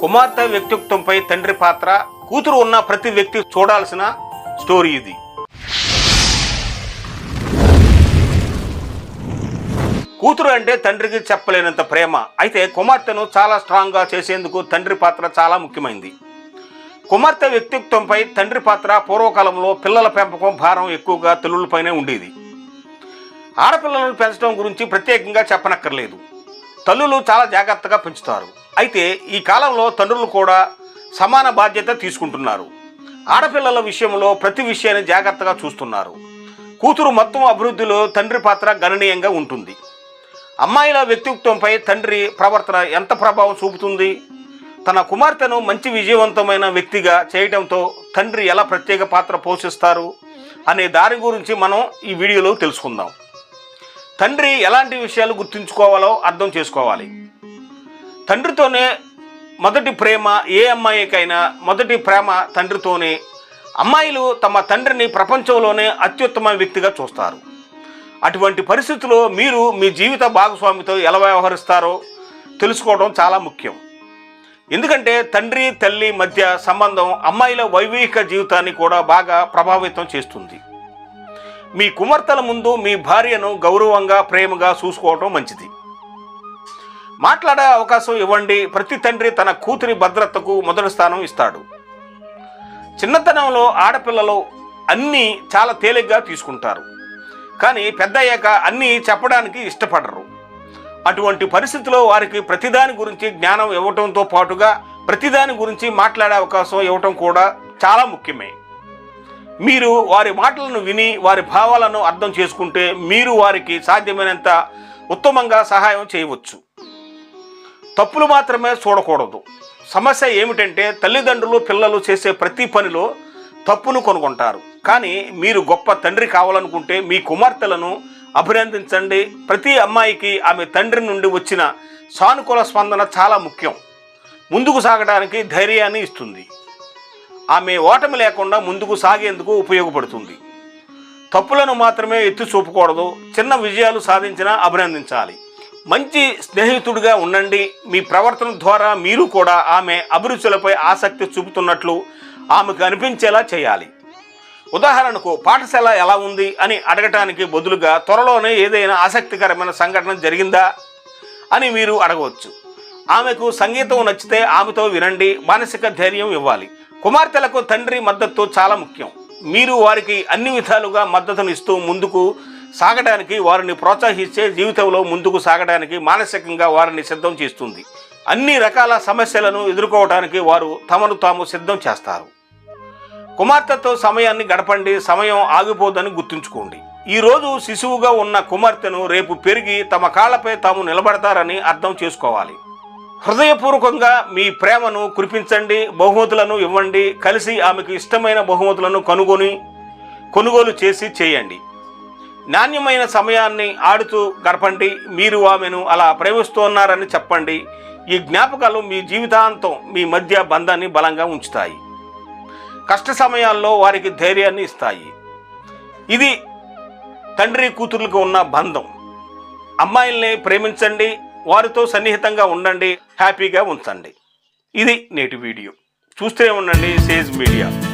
కుమార్తె వ్యక్తిత్వంపై తండ్రి పాత్ర కూతురు ఉన్న ప్రతి వ్యక్తి చూడాల్సిన స్టోరీ ఇది. కూతురు అంటే తండ్రికి చెప్పలేనంత ప్రేమ. అయితే కుమార్తెను చాలా స్ట్రాంగ్గా చేసేందుకు తండ్రి పాత్ర చాలా ముఖ్యమైనది కుమార్తె వ్యక్తిత్వంపై తండ్రి పాత్ర పూర్వకాలంలో పిల్లల పెంపకం భారం ఎక్కువగా తల్లులపైనే ఉండేది. ఆడపిల్లలను పెంచడం గురించి ప్రత్యేకంగా చెప్పనక్కర్లేదు. తల్లులు చాలా జాగ్రత్తగా పెంచుతారు. అయితే ఈ కాలంలో తండ్రులు కూడా సమాన బాధ్యత తీసుకుంటున్నారు. ఆడపిల్లల విషయంలో ప్రతి విషయాన్ని జాగ్రత్తగా చూస్తున్నారు. కూతురు మొత్తం అభివృద్ధిలో తండ్రి పాత్ర గణనీయంగా ఉంటుంది. అమ్మాయిల వ్యక్తిత్వంపై తండ్రి ప్రవర్తన ఎంత ప్రభావం చూపుతుంది? తన కుమార్తెను మంచి విజయవంతమైన వ్యక్తిగా చేయడంతో తండ్రి ఎలా ప్రత్యేక పాత్ర పోషిస్తారు? అనే దాని గురించి మనం ఈ వీడియోలో తెలుసుకుందాం. తండ్రి ఎలాంటి విషయాలు గుర్తుంచుకోవాలో అర్థం చేసుకోవాలి. తండ్రితోనే మొదటి ప్రేమ ఏ అమ్మాయికైనా మొదటి ప్రేమ తండ్రితోనే. అమ్మాయిలు తమ తండ్రిని ప్రపంచంలోనే అత్యుత్తమ వ్యక్తిగా చూస్తారు. అటువంటి పరిస్థితుల్లో మీరు మీ జీవిత భాగస్వామితో ఎలా వ్యవహరిస్తారో తెలుసుకోవడం చాలా ముఖ్యం. ఎందుకంటే తండ్రి తల్లి మధ్య సంబంధం అమ్మాయిల వైవాహిక జీవితాన్ని కూడా బాగా ప్రభావితం చేస్తుంది. మీ కుమార్తెల ముందు మీ భార్యను గౌరవంగా ప్రేమగా చూసుకోవటం మంచిది. మాట్లాడే అవకాశం ఇవ్వండి. ప్రతి తండ్రి తన కూతురి భద్రతకు మొదటి స్థానం ఇస్తాడు. చిన్నతనంలో ఆడపిల్లలు అన్నీ చాలా తేలిగ్గా తీసుకుంటారు. కానీ పెద్ద అయ్యాక అన్నీ చెప్పడానికి ఇష్టపడరు. అటువంటి పరిస్థితిలో వారికి ప్రతిదాని గురించి జ్ఞానం ఇవ్వటంతో పాటుగా ప్రతిదాని గురించి మాట్లాడే అవకాశం ఇవ్వటం కూడా చాలా ముఖ్యమే. మీరు వారి మాటలను విని వారి భావాలను అర్థం చేసుకుంటే మీరు వారికి సాధ్యమైనంత ఉత్తమంగా సహాయం చేయవచ్చు. తప్పులు మాత్రమే చూడకూడదు. సమస్య ఏమిటంటే తల్లిదండ్రులు పిల్లలు చేసే ప్రతి పనిలో తప్పును కనుగొంటారు. కానీ మీరు గొప్ప తండ్రి కావాలనుకుంటే మీ కుమార్తెలను అభినందించండి. ప్రతి అమ్మాయికి ఆమె తండ్రి నుండి వచ్చిన సానుకూల స్పందన చాలా ముఖ్యం. ముందుకు సాగడానికి ధైర్యాన్ని ఇస్తుంది. ఆమె ఓటమి లేకుండా ముందుకు సాగేందుకు ఉపయోగపడుతుంది. తప్పులను మాత్రమే ఎత్తి చూపకూడదు. చిన్న విజయాలు సాధించినా అభినందించాలి. మంచి స్నేహితుడిగా ఉండండి. మీ ప్రవర్తన ద్వారా మీరు కూడా ఆమె అభిరుచులపై ఆసక్తి చూపుతున్నట్లు ఆమెకు అనిపించేలా చేయాలి. ఉదాహరణకు పాఠశాల ఎలా ఉంది అని అడగటానికి బదులుగా త్వరలోనే ఏదైనా ఆసక్తికరమైన సంఘటన జరిగిందా అని మీరు అడగవచ్చు. ఆమెకు సంగీతం నచ్చితే ఆమెతో వినండి. మానసిక ధైర్యం ఇవ్వాలి. కుమార్తెలకు తండ్రి మద్దతు చాలా ముఖ్యం. మీరు వారికి అన్ని విధాలుగా మద్దతునిస్తూ ముందుకు సాగడానికి వారిని ప్రోత్సహిస్తే జీవితంలో ముందుకు సాగడానికి మానసికంగా వారిని సిద్ధం చేస్తుంది. అన్ని రకాల సమస్యలను ఎదుర్కోవడానికి వారు తమను తాము సిద్ధం చేస్తారు. కుమార్తెతో సమయాన్ని గడపండి సమయం ఆగిపోదని గుర్తుంచుకోండి. ఈ రోజు శిశువుగా ఉన్న కుమార్తెను రేపు పెరిగి తమ కాళ్ళపై తాము నిలబడతారని అర్థం చేసుకోవాలి. హృదయపూర్వకంగా మీ ప్రేమను కురిపించండి బహుమతులను ఇవ్వండి కలిసి ఆమెకు ఇష్టమైన బహుమతులను కనుగొని కొనుగోలు చేసి చేయండి. నాణ్యమైన సమయాన్ని ఆడుతూ గడపండి మీరు ఆమెను అలా ప్రేమిస్తున్నారని చెప్పండి. ఈ జ్ఞాపకాలు మీ జీవితాంతం మీ మధ్య బంధాన్ని బలంగా ఉంచుతాయి. కష్ట సమయాల్లో వారికి ధైర్యాన్ని ఇస్తాయి. ఇది తండ్రి కూతుర్లకు ఉన్న బంధం. అమ్మాయిల్ని ప్రేమించండి వారితో సన్నిహితంగా ఉండండి హ్యాపీగా ఉంచండి. ఇది నేటి వీడియో. చూస్తూనే ఉండండి సేజ్ మీడియా.